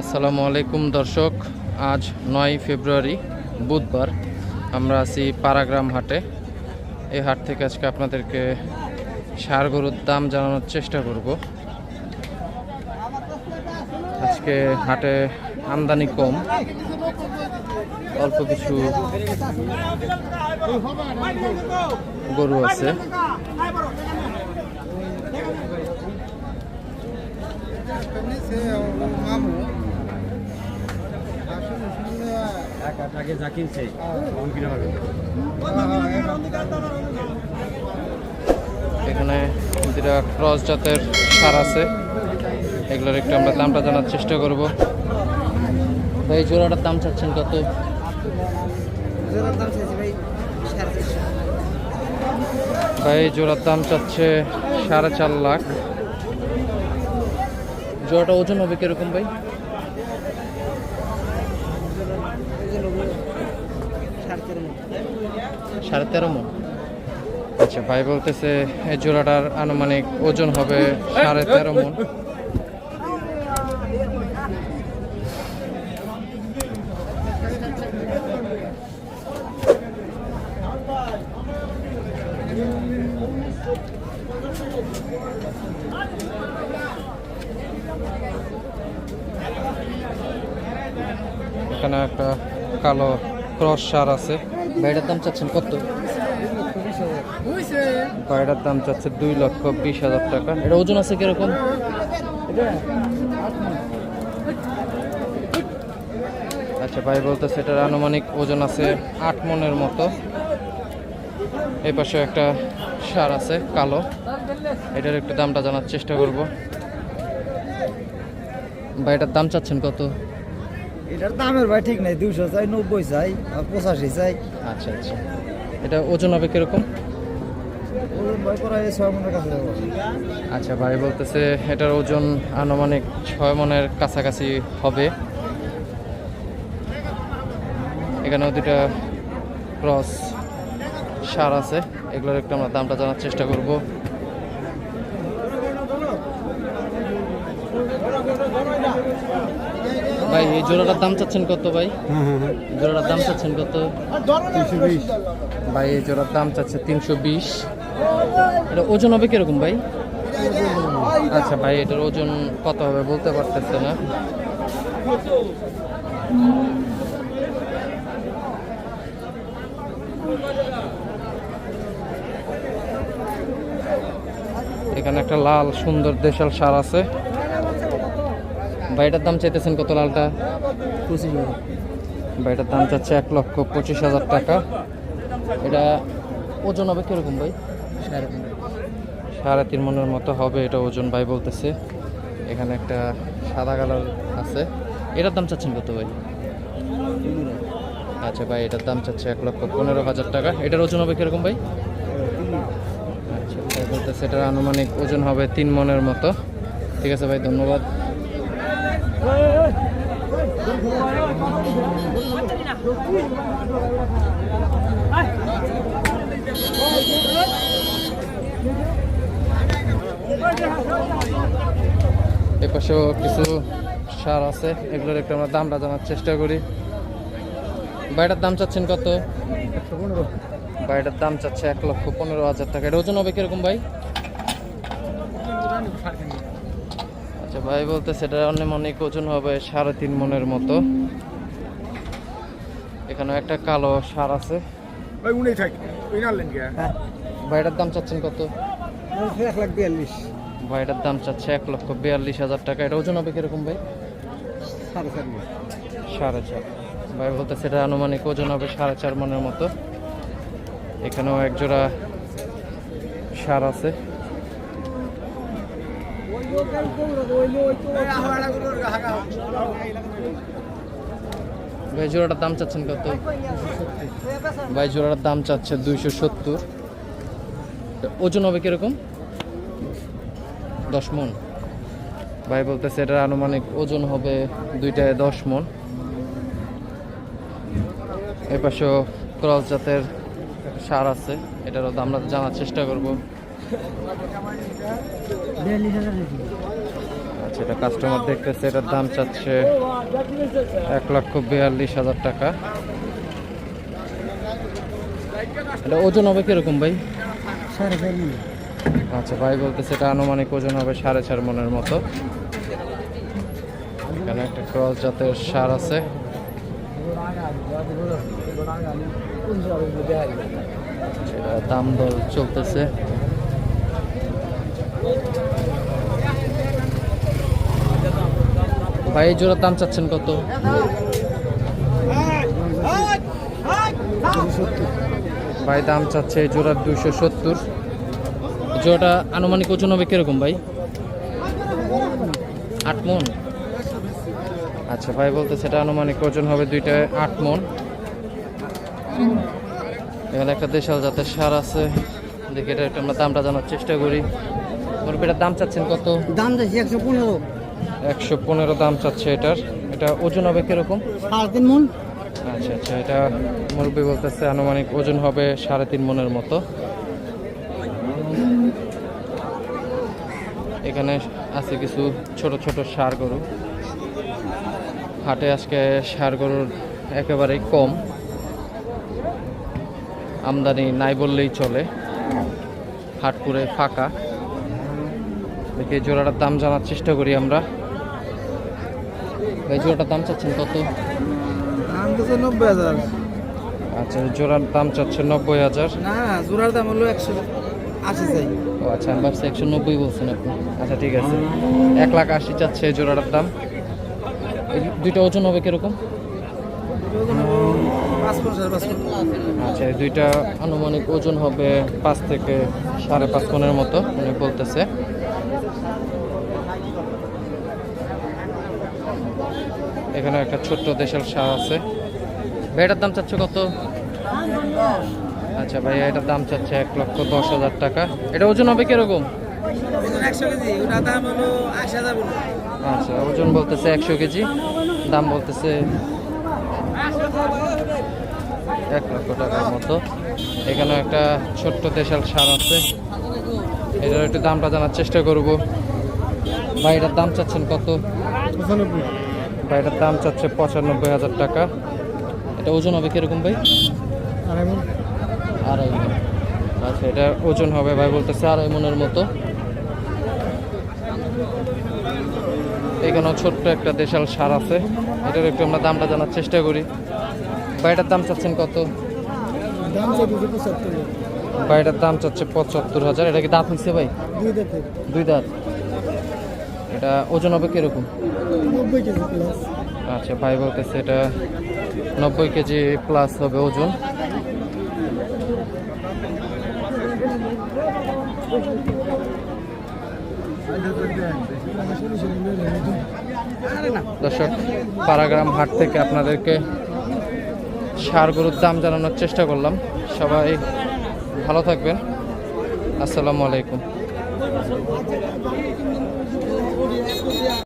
আসসালামু আলাইকুম দর্শক, আজ নয় ফেব্রুয়ারি, বুধবার। আমরা আছি পারাগ্রাম হাটে। এই হাট থেকে আজকে আপনাদেরকে সার গরুর দাম জানানোর চেষ্টা করব। আজকে হাটে আমদানি কম, অল্প কিছু গরু আছে। আগে যা কিনছে তখন কিনে পাবে। এখানে দুটা ক্রস জাতের সার আছে। এগুলোর একটু আমরা দামটা জানার চেষ্টা করব। ভাই এই জোড়াটার দাম চাচ্ছেন কত? ভাই জোড়ার দাম চাচ্ছে সাড়ে চার লাখ। জোড়াটা ওজন হবে কীরকম ভাই? সাড়ে তেরো মন। আচ্ছা ভাই বলতেছে এই জোড়াটার আনুমানিক ওজন হবে সাড়ে তেরো মন। এখানে একটা কালো ক্রস সার আছে। ভাইটার দাম চাচ্ছেন কত? ভাইটার দাম চাচ্ছে দুই লক্ষ বিশ হাজার টাকা। এটা ওজন আছে কীরকম? আচ্ছা ভাই বলতেছে এটার আনুমানিক ওজন আছে আট মনের মতো। এই পাশে একটা সার আছে কালো। এটার একটু দামটা জানার চেষ্টা করব। ভাই এটার দাম চাচ্ছেন কত? এটার দামের ভাই ঠিক নাই দুশো চাই নব্বই চাই আর পঁচাশি চাই। আচ্ছা আচ্ছা। এটা ওজন হবে কীরকম? ওজন ভাই ছয় মনের কাছে আচ্ছা ভাই বলতেছে এটার ওজন আনুমানিক ছয় মনের কাছাকাছি হবে। এখানেও দুটা ক্রস সার আছে এগুলোর একটু আমরা দামটা জানার চেষ্টা করব। ভাই এই জোড়াটার দাম চাচ্ছেন কত ভাই? হ্যাঁ হ্যাঁ হ্যাঁ। জোড়াটার দাম চাচ্ছেন কত? ভাই এই জোড়ার দাম চাচ্ছে তিনশো বিশ। এটা ওজন হবে কীরকম ভাই? আচ্ছা ভাই এটার ওজন কত হবে বলতে পারতেছে না। এখানে একটা লাল সুন্দর দেশাল সার আছে। ভাইটার দাম চাইতেছেন কত লালটা? পঁচিশ ভাইটার দাম চাচ্ছে এক লক্ষ পঁচিশ হাজার টাকা। এটা ওজন হবে কীরকম ভাই? সাড়ে তিন মনের মতো হবে এটা ওজন ভাই বলতেছে। এখানে একটা সাদা কালার আছে। এটার দাম চাচ্ছেন কত ভাই? আচ্ছা ভাই এটার দাম চাচ্ছে এক লক্ষ পনেরো হাজার টাকা। এটার ওজন হবে কীরকম ভাই? আচ্ছা ভাই বলতেছে এটার আনুমানিক ওজন হবে তিন মনের মতো। ঠিক আছে ভাই ধন্যবাদ। এ পাশেও কিছু সার আছে, এগুলোর একটু আমরা দামটা জানার চেষ্টা করি। বাড়িটার দাম চাচ্ছেন কত? বাড়িটার দাম চাচ্ছে এক লক্ষ পনেরো হাজার টাকা। এটা ওজন হবে কীরকম ভাই? আচ্ছা ভাই বলতে সেটা অনেক ওজন হবে সাড়ে তিন মনের মতো। এখানে একটা কালো সার আছে। ভাই উনি থাক কে বাড়িটার দাম চাচ্ছেন কত? এক লাখ বিয়াল্লিশ। ভাইটার দাম চাচ্ছে এক লক্ষ বিয়াল্লিশ হাজার টাকা। এটা ওজন হবে কীরকম ভাই? সাড়ে চার সাড়ে চার। ভাই বলতে সেটা আনুমানিক ওজন হবে সাড়ে চার মনের মতো। এখানেও এক জোড়া সার আছে। ভাই, জোড়াটার দাম চাচ্ছেন কত? ভাই, জোড়াটার দাম চাচ্ছে দুইশো সত্তর। ওজন হবে কীরকম? দশ মন। ভাই বলতেছে এটার আনুমানিক ওজন হবে দুইটায় দশ মন। এ পাশেও ক্রস জাতের সার আছে, এটারও আমরা জানার চেষ্টা করব। এটা কাস্টমার দেখতেছে এটার দাম চাচ্ছে এক লক্ষ বিয়াল্লিশ হাজার টাকা। এটা ওজন হবে কীরকম ভাই? আচ্ছা ভাই বলতেছে এটা আনুমানিক ওজন হবে সাড়ে চার মনের মতো। এখানে একটা ক্রস জাতের সার আছে। দাম দর চলতেছে। ভাই জোড়ার দাম চাচ্ছেন কত? ভাই, দাম চাচ্ছে জোড়ার দুইশো সত্তর। জোড়াটা আনুমানিক ওজন হবে কীরকম ভাই? আট মন? আচ্ছা ভাই বলতে সেটা আনুমানিক ওজন হবে দুইটা আট মন। এখানে একটা দেশাল জাতের সার আছে। দেখি এটা একটু আমরা দামটা জানার চেষ্টা করি। মুরব্বী এটার দাম চাচ্ছেন কত? দাম যাচ্ছে একশো পনেরো। একশো পনেরো দাম চাচ্ছে এটার। এটা ওজন হবে কীরকম? সাড়ে তিন মন। আচ্ছা আচ্ছা এটা মুরব্বী বলতেছে আনুমানিক ওজন হবে সাড়ে তিন মনের মতো। এখানে আছে কিছু ছোট ছোট সার গরু। হাটে আজকে সার গরুর একেবারেই কম। আমদানি নাই বললেই চলে। হাট পুরে ফাঁকা। দেখি এই জোড়াটার দাম জানার চেষ্টা করি আমরা। এই জোড়াটার দাম চাচ্ছেন কত? নব্বই হাজার। আচ্ছা জোড়ার দাম চাচ্ছে নব্বই হাজার। না জোড়ার দাম হলো একশো আশি চাই। ও আচ্ছা আমি ভাবছি একশো নব্বই বলছেন আপনি। আচ্ছা ঠিক আছে। এক লাখ আশি চাচ্ছে এই জোড়াটার দাম। দুইটা ওজন হবে কীরকম? আচ্ছা এই দুইটা আনুমানিক ওজন হবে পাঁচ থেকে সাড়ে পাঁচ পনেরো মতো, উনি বলতেছে। এখানে একটা ছোট্ট দেশের সার আছে। ভাই, এটার দাম চাচ্ছে কত? আচ্ছা ভাই, এটার দাম চাচ্ছে এক লক্ষ দশ হাজার টাকা। এটা ওজন হবে কীরকম? আচ্ছা ওজন বলতেছে একশো কেজি। দাম বলতেছে এক লক্ষ টাকার মতো। এখানে একটা ছোট্ট দেশাল সার আছে। এটার একটু দামটা জানার চেষ্টা করব। ভাই এটার দাম চাচ্ছেন কত? ভাই এটার দাম চাচ্ছে পঁচানব্বই হাজার টাকা। এটা ওজন হবে কীরকম ভাই? আড়াই মন। আড়াই আচ্ছা এটা ওজন হবে ভাই বলতেছে আড়াই মনের মতো। এখানেও ছোট্ট একটা দেশাল সার আছে। এটার একটু আমরা দামটা জানার চেষ্টা করি। বাড়িটার দাম চাচ্ছেন কত? বাড়িটার দাম চাচ্ছে পঁচাত্তর হাজার। এটা কি দাঁত হয়েছে ভাই? দুই দাঁত। এটা ওজন হবে কীরকম? আচ্ছা ভাই বলতেছে এটা নব্বই কেজি প্লাস হবে ওজন। দর্শক পারাগ্রাম হাট থেকে আপনাদেরকে সার গরুর দাম জানানোর চেষ্টা করলাম। সবাই ভালো থাকবেন। আসসালামু আলাইকুম।